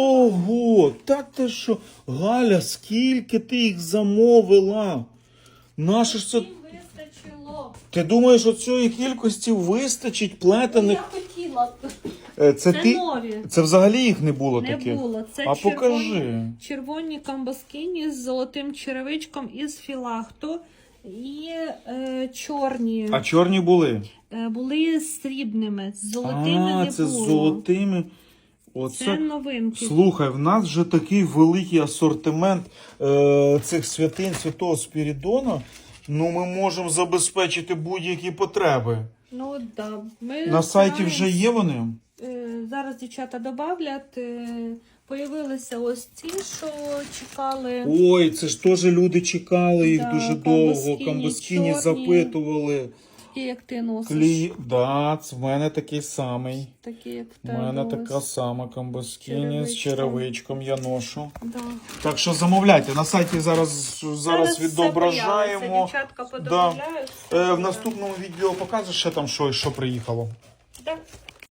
Ого, та ти що? Галя, скільки ти їх замовила? Наше ж це. Їм вистачило. Ти думаєш, що цієї кількості вистачить Я плетених? хотіла. Е, Це, Це ти. нові. Це взагалі їх не було Не таких. було. Це А червоні, покажи. червоні камбаскині з золотим черевичком із філахту. І е, чорні А чорні були. е, були срібними, з золотими а, не це з було. золотими. Це новинки. Слухай, в нас вже такий великий асортимент е, цих святинь Святого Спірідона. Ну, ми можемо забезпечити будь-які потреби. Ну да. Ми На сайті стараємось. вже є вони. Е, Зараз дівчата добавлять. е, Появилися ось ці, що чекали. Ой, це ж теж люди чекали їх Да, дуже довго. камбоскіні Камбоскіні чорні. запитували. Такі, як ти носиш. Клі... Да, в мене такий самий. Такі, як в У мене така сама камбоскіні з Черевичком. я ношу. Да. Так що замовляйте. На сайті зараз, зараз відображаємо. Дівчатка да. Е, в наступному відео покажеш ще там що, що приїхало. Да.